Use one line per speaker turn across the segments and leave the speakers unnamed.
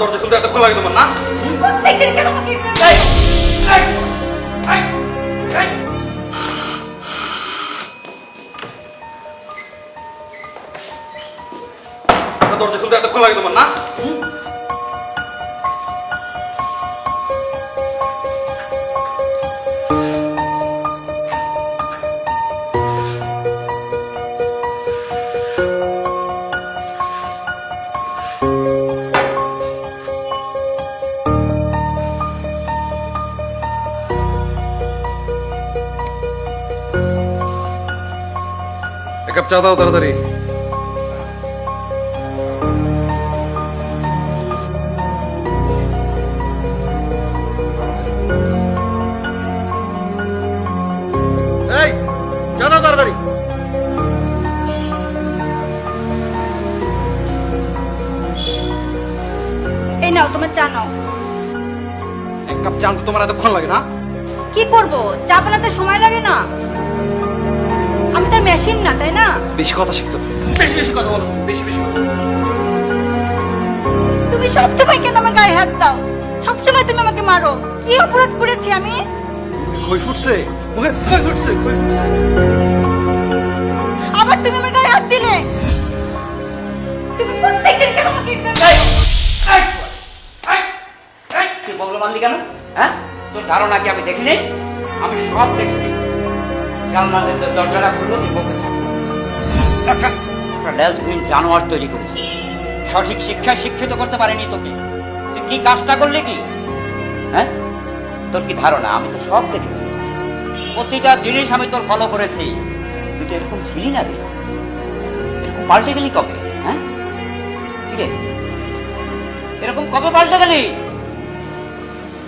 দরজা খুলতে এত খোলা লাগে তোমার না
প্রত্যেকদিন কেন আমাকে।
দরজা খুলতে এত খোলা লাগে তোমার না এক কাপ চা দাও তাড়াতাড়ি। এই
নাও তোমার চা নাও।
এক কাপ চা তো তোমার এতক্ষণ লাগে না?
কি করব? চা বানাতে সময় লাগে না।
বেশি কথা শিখছো। বেশি বেশি কথা বলো তুমি, বেশি বেশি কথা
তুমি সবসময় কেন আমার গায়ে হাত দাও? সবসময় তুমি আমাকে মারো। কি অপরাধ করেছি আমি?
খই ফুটছে? মুখে খই ফুটছে? খই ফুটছে?
আবার তুমি আমার গায়ে হাত দিলে? তুমি প্রত্যেকদিন কেন আমাকে
তুই বগল মারলি কেন? হ্যাঁ? তোর ধারণা কি আমি দেখি নেই আমি সব দেখেছি। জানলা দরজাটা খুললো তুই একটা ডাস্টবিন জানোয়ার তৈরি করেছে। সঠিক শিক্ষা শিক্ষিত করতে পারেনি তোকে। তুই কি কাজটা করলি কি? হ্যাঁ? তোর কি ধারণা? আমি তো সব দেখেছি। প্রতিটা জিনিস আমি তোর ফলো করেছি। তুই তো এরকম ছিলি না রে। এরকম পাল্টে গেলি কবে? হ্যাঁ? এরকম কবে পাল্টে গেলি?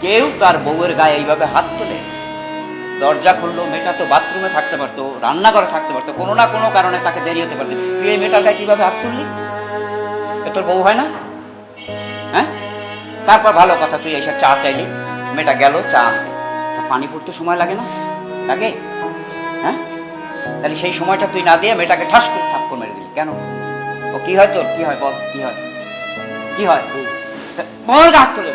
কেউ তার বউয়ের গায়ে এইভাবে হাত তোলে? দরজা খুললো, মেয়েটা তো বাথরুমে থাকতে পারতো, রান্নাঘরে থাকতে পারতো, কোনো না কোনো কারণে তাকে দেরি হতে পারতো তুই এই মেয়েটার গায়ে কীভাবে হাত তুললি? এ তোর বউ হয় না? হ্যাঁ? তারপর ভালো কথা, তুই এসে চা চাইলি। মেয়েটা গেল, চা তা পানি পড়তে সময় লাগে না? লাগে? হ্যাঁ? তাহলে সেই সময়টা তুই না দিয়ে মেয়েটাকে ঠাস করে থাপ্পড় মেরে দিলি। কেন? ও কি হয় তোর? কি হয়? বল, কি হয়? কি হয়? বল হাত তুলে।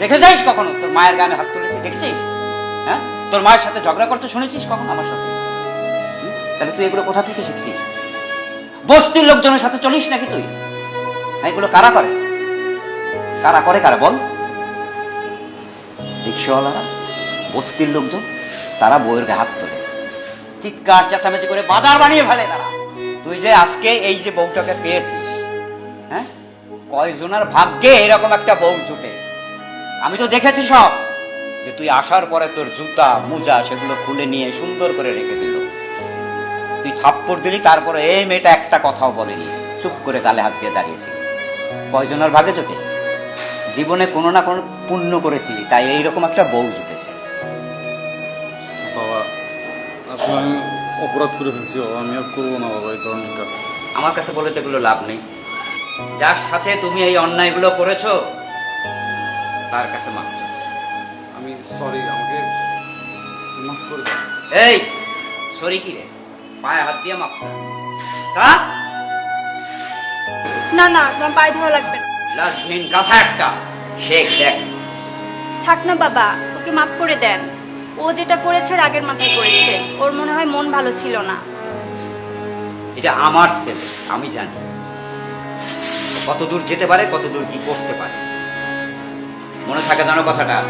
দেখে যাইস কখনো তোর মায়ের গানে হাত তুলেছিস দেখেছিস? হ্যাঁ? তোর মায়ের সাথে ঝগড়া করতে শুনেছিস কখন আমার সাথে? তাহলে তুই এগুলো কোথা থেকে শিখছিস? বস্তির লোকজনের সাথে চলিস নাকি তুই? হ্যাঁ, এগুলো কারা করে? কারা করে কারা বল? রিক্সাওয়ালারা বস্তির লোকজন তারা বইয়ের হাত তোলে। চিৎকার চেঁচামেচি করে বাজার বানিয়ে ফেলে তারা। তুই যে আজকে এই যে বউটাকে পেয়েছিস হ্যাঁ? কয়জনের ভাগ্যে এরকম একটা বউ জুটে? আমি তো দেখেছি সব। যে তুই আসার পরে তোর জুতা মোজা সেগুলো খুলে নিয়ে সুন্দর করে রেখে দিল। তুই থাপ্পড় দিলি তারপরে এই মেয়েটা একটা কথাও বলেনি। চুপ করে গালে হাত দিয়ে দাঁড়িয়েছিল। কয়জনের ভাগে জোটে? জীবনে কোনো না কোনো পুণ্য করেছিলি তাই এইরকম একটা বউ জুটেছে।
বাবা আসলে আমি অপরাধ করে ফেলছি বাবা আমি আর করব না বাবা এই ধরনের কাজ
আমার কাছে বলে তো এগুলো লাভ নেই। যার সাথে তুমি এই অন্যায়গুলো করেছ তার কাছে।
আমি সরি আমাকে মাফ করে। দাও
এই সরি কি রে? পায়ে হাত দিয়ে চা। চা
না না তোমার পায়ে ধরা লাগবে না।
গাথা একটা। শেখ দেখ।
থাক না বাবা ওকে মাফ করে দেন। ও যেটা করেছে রাগের মাথায় করেছে। ওর মনে হয় মন ভালো ছিল না।
এটা আমার ছেলে আমি জানি। কত দূর যেতে পারে কত দূর কি করতে পারে। মনে থাকে জানো কথাটা।